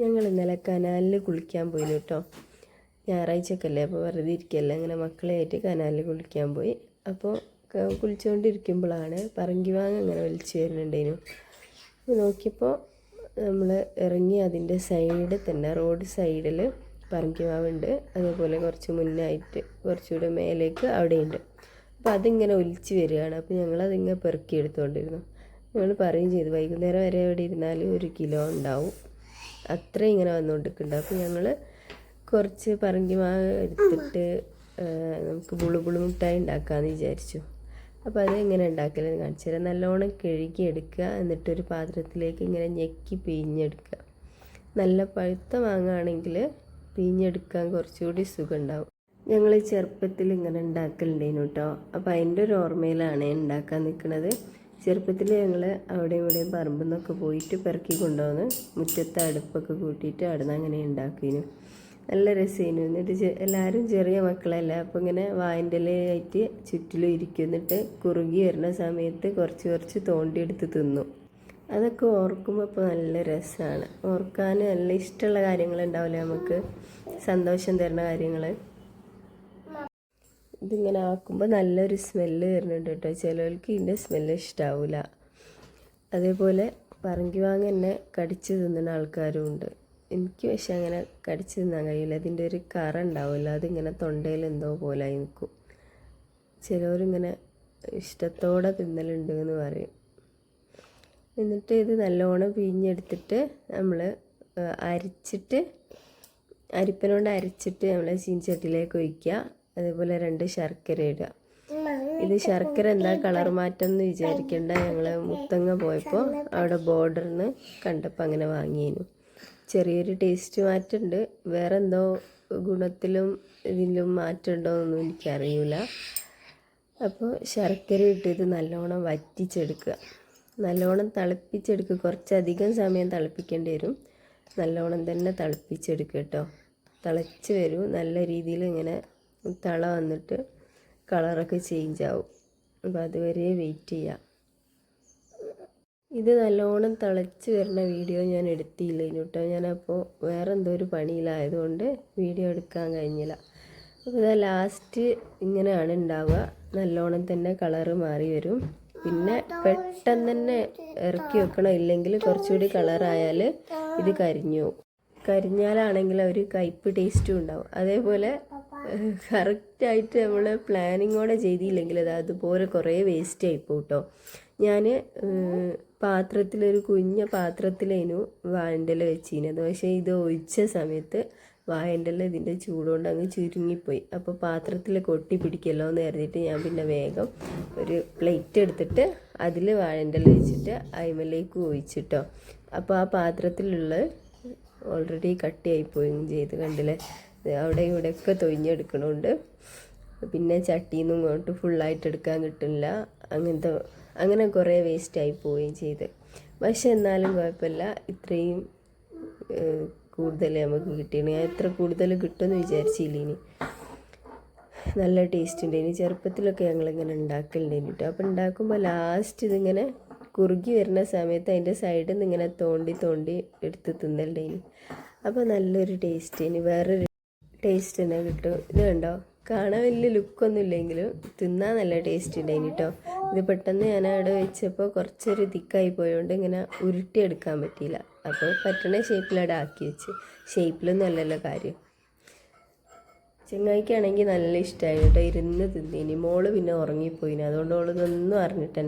ഞങ്ങൾ ഇന്നലെ കനാലിൽ കുളിക്കാൻ പോയി കേട്ടോ ഞായറാഴ്ചക്കല്ലേ അപ്പോൾ വെറുതെ ഇരിക്കല്ലേ? അങ്ങനെ മക്കളെയായിട്ട് കനാലിൽ കുളിക്കാൻ പോയി. അപ്പോൾ കുളിച്ചുകൊണ്ടിരിക്കുമ്പോഴാണ് പറങ്കിവാങ്ങ അങ്ങനെ വലിച്ചു വരുന്നുണ്ടേനു. നോക്കിയപ്പോൾ നമ്മൾ ഇറങ്ങി അതിന്റെ സൈഡിൽ തന്നെ റോഡ് സൈഡിൽ പറങ്കിമാവുണ്ട് അതേപോലെ കുറച്ച് മുന്നായിട്ട് കുറച്ചുകൂടെ മേലേക്ക് അവിടെയുണ്ട്. അപ്പോൾ അതിങ്ങനെ ഒലിച്ച് വരികയാണ്. അപ്പോൾ ഞങ്ങൾ ഞങ്ങളതിങ്ങനെ പെറുക്കി എടുത്തുകൊണ്ടിരുന്നു ഞങ്ങൾ പറയും ചെയ്തു വൈകുന്നേരം വരെ അവിടെ ഇരുന്നാൽ ഒരു കിലോ ഉണ്ടാവും. അത്രയും ഇങ്ങനെ വന്നുകൊണ്ടിരിക്കുന്നുണ്ട് അപ്പോൾ ഞങ്ങൾ കുറച്ച് പറങ്കി മാങ്ങ എടുത്തിട്ട് നമുക്ക് ബുളു ബുളു മുട്ടായി ഉണ്ടാക്കാമെന്ന് വിചാരിച്ചു. അപ്പോൾ അത് എങ്ങനെ ഉണ്ടാക്കലെന്ന് കാണിച്ചു തരാം. നല്ലോണം കഴുകി എടുക്കുക. എന്നിട്ടൊരു പാത്രത്തിലേക്ക് ഇങ്ങനെ ഞെക്കി പിഴിഞ്ഞെടുക്കുക. നല്ല പഴുത്ത മാങ്ങാണെങ്കിൽ പിഴിഞ്ഞെടുക്കാൻ കുറച്ചുകൂടി സുഖം ഉണ്ടാവും ഞങ്ങൾ ചെറുപ്പത്തിൽ ഇങ്ങനെ ഉണ്ടാക്കലുണ്ടേനു കേട്ടോ. അപ്പോൾ അതിന്റെ ഒരു ഓർമ്മയിലാണ് ഉണ്ടാക്കാൻ നിൽക്കുന്നത്. ചെറുപ്പത്തിൽ ഞങ്ങൾ അവിടെയും ഇവിടെയും പറമ്പിൽ നിന്നൊക്കെ പോയിട്ട് പെറുക്കി കൊണ്ടുവന്ന് മുറ്റത്ത് അടുപ്പൊക്കെ കൂട്ടിയിട്ട് അവിടെ നിന്ന് അങ്ങനെ ഉണ്ടാക്കിനു. നല്ല രസമായിരുന്നു എന്നിട്ട് എല്ലാവരും ചെറിയ മക്കളല്ല അപ്പോൾ ഇങ്ങനെ വായന്റെ ഇലയായിട്ട് ചുറ്റിലും ഇരിക്കും. എന്നിട്ട് കുറുകി വരുന്ന സമയത്ത് കുറച്ച് കുറച്ച് തോണ്ടിയെടുത്ത് തിന്നു. അതൊക്കെ ഓർക്കുമ്പോൾ ഇപ്പോൾ നല്ല രസമാണ് ഓർക്കാൻ നല്ല ഇഷ്ടമുള്ള കാര്യങ്ങളുണ്ടാവില്ലേ നമുക്ക്? സന്തോഷം തരുന്ന കാര്യങ്ങൾ ഇതിങ്ങനെ ആക്കുമ്പോൾ നല്ലൊരു സ്മെല്ല് വരുന്നുണ്ട് കേട്ടോ. ചിലവർക്ക് ഇതിന്റെ സ്മെല്ല് ഇഷ്ടാവില്ല അതേപോലെ പറങ്കി വാങ്ങ തന്നെ കടിച്ച് തിന്നുന്ന ആൾക്കാരും ഉണ്ട്. എനിക്ക് പക്ഷെ അങ്ങനെ കടിച്ച് തിന്നാൻ കഴിയില്ല. അതിന്റെ ഒരു കറ ഉണ്ടാവില്ല അതിങ്ങനെ തൊണ്ടയിൽ എന്തോ പോലെ നിൽക്കും. ചിലവരിങ്ങനെ ഇഷ്ടത്തോടെ തിന്നലുണ്ട് എന്ന് പറയും. എന്നിട്ട് ഇത് നല്ലോണം പിഴിഞ്ഞെടുത്തിട്ട് നമ്മൾ അരിച്ചിട്ട് അരിപ്പനോണ്ട് അരച്ചിട്ട് നമ്മൾ ചീൻചട്ടിയിലേക്ക് ഒഴിക്കുക. അതേപോലെ രണ്ട് ശർക്കര ഇടുക. ഇത് ശർക്കര എന്താ കളർ മാറ്റം എന്ന് വിചാരിക്കേണ്ട. ഞങ്ങൾ മുത്തങ്ങ പോയപ്പോൾ അവിടെ ബോർഡറിന് കണ്ടപ്പോൾ അങ്ങനെ വാങ്ങിയേനു. ചെറിയൊരു ടേസ്റ്റ് മാറ്റമുണ്ട് വേറെ എന്തോ ഗുണത്തിലും ഇതിലും മാറ്റമുണ്ടോ എന്നൊന്നും എനിക്കറിയില്ല അപ്പോൾ ശർക്കര ഇട്ട് ഇത് നല്ലോണം വറ്റിച്ചെടുക്കുക. നല്ലോണം തിളപ്പിച്ചെടുക്കുക. കുറച്ചധികം സമയം തിളപ്പിക്കേണ്ടി വരും. നല്ലോണം തന്നെ തിളപ്പിച്ചെടുക്കുക കേട്ടോ. തിളച്ച് വരും. നല്ല രീതിയിൽ ഇങ്ങനെ തള വന്നിട്ട് കളറൊക്കെ ചേഞ്ച് ആവും അപ്പോൾ അതുവരെ വെയിറ്റ് ചെയ്യാം. ഇത് നല്ലോണം തിളച്ച് വരുന്ന വീഡിയോ ഞാൻ എടുത്തില്ല കേട്ടോ ഞാനപ്പോൾ വേറെ എന്തോ ഒരു പണിയിലായതുകൊണ്ട് വീഡിയോ എടുക്കാൻ കഴിഞ്ഞില്ല. അപ്പോൾ ഇതാ ലാസ്റ്റ് ഇങ്ങനെയാണ് ഉണ്ടാവുക നല്ലോണം തന്നെ കളറ് മാറി വരും. പിന്നെ പെട്ടെന്ന് തന്നെ ഇറക്കി വെക്കണം. ഇല്ലെങ്കിൽ കുറച്ചുകൂടി കളറായാൽ ഇത് കരിഞ്ഞു കരിഞ്ഞാലാണെങ്കിൽ ഒരു കയ്പ്പ് ടേസ്റ്റും ഉണ്ടാവും. അതേപോലെ കറക്റ്റായിട്ട് നമ്മൾ പ്ലാനിങ്ങോടെ ചെയ്തില്ലെങ്കിൽ അത് അതുപോലെ കുറേ വേസ്റ്റ് ആയിപ്പോൾ കേട്ടോ ഞാൻ പാത്രത്തിലൊരു കുഞ്ഞ പാത്രത്തിലേനു വാഴന്റെല വെച്ചിരുന്നത് പക്ഷേ ഇത് ഒഴിച്ച സമയത്ത് വാഴന്റെല ഇതിന്റെ ചൂടുകൊണ്ട് അങ്ങ് ചുരുങ്ങിപ്പോയി. അപ്പോൾ പാത്രത്തിൽ കൊട്ടി പിടിക്കല്ലോ എന്ന് കരുതിയിട്ട് ഞാൻ പിന്നെ വേഗം ഒരു പ്ലേറ്റ് എടുത്തിട്ട് അതിൽ വാഴന്റെ ഇല വെച്ചിട്ട് അയിമലേക്ക് ഒഴിച്ചിട്ടോ. അപ്പോൾ ആ പാത്രത്തിലുള്ള ഓൾറെഡി കട്ടിയായിപ്പോയി ചെയ്ത് കണ്ടില്ലേ? അവിടെ ഇവിടെയൊക്കെ തൊഴിഞ്ഞെടുക്കണുണ്ട്. പിന്നെ ചട്ടിയിൽ നിന്നും ഇങ്ങോട്ട് ഫുള്ളായിട്ട് എടുക്കാൻ കിട്ടില്ല അങ്ങനത്തെ അങ്ങനെ കുറേ വേസ്റ്റായി പോവുകയും ചെയ്ത്. പക്ഷെ എന്നാലും കുഴപ്പമില്ല. ഇത്രയും കൂടുതൽ നമുക്ക് കിട്ടിയത് ഞാൻ എത്ര കൂടുതൽ കിട്ടുമെന്ന് വിചാരിച്ചില്ല ഇനി നല്ല ടേസ്റ്റ് ഉണ്ടായിന്. ചെറുപ്പത്തിലൊക്കെ ഞങ്ങളിങ്ങനെ ഉണ്ടാക്കലുണ്ടായിരുന്നു കേട്ടോ. അപ്പോൾ ഉണ്ടാക്കുമ്പോൾ ലാസ്റ്റ് ഇതിങ്ങനെ കുറുകി വരുന്ന സമയത്ത് അതിന്റെ സൈഡിൽ നിന്ന് ഇങ്ങനെ തോണ്ടി തോണ്ടി എടുത്ത് തിന്നലുണ്ടായിന്. അപ്പോൾ നല്ലൊരു ടേസ്റ്റ് ഇനി വേറൊരു ടേസ്റ്റ് തന്നെ കിട്ടും. ഇത് കണ്ടോ? കാണാൻ വലിയ ലുക്കൊന്നും ഇല്ലെങ്കിലും തിന്നാൻ നല്ല ടേസ്റ്റ് ഉണ്ടായിന് കേട്ടോ ഇത് പെട്ടെന്ന് ഞാൻ അവിടെ വെച്ചപ്പോൾ കുറച്ചൊരു തിക്കായി പോയതുകൊണ്ട് ഇങ്ങനെ ഉരുട്ടിയെടുക്കാൻ പറ്റിയില്ല. അപ്പോൾ പറ്റണ ഷേപ്പിൽ അവിടെ ആക്കി വെച്ച്. ഷേപ്പിലൊന്നും അല്ലല്ലോ കാര്യം. ചെങ്ങായിക്കാണെങ്കിൽ നല്ല ഇഷ്ടമായി കേട്ടോ ഇരുന്ന് തിന്നീനി. മോൾ പിന്നെ ഉറങ്ങിപ്പോയിന്. അതുകൊണ്ട് ഓൾ ഇതൊന്നും അറിഞ്ഞിട്ട്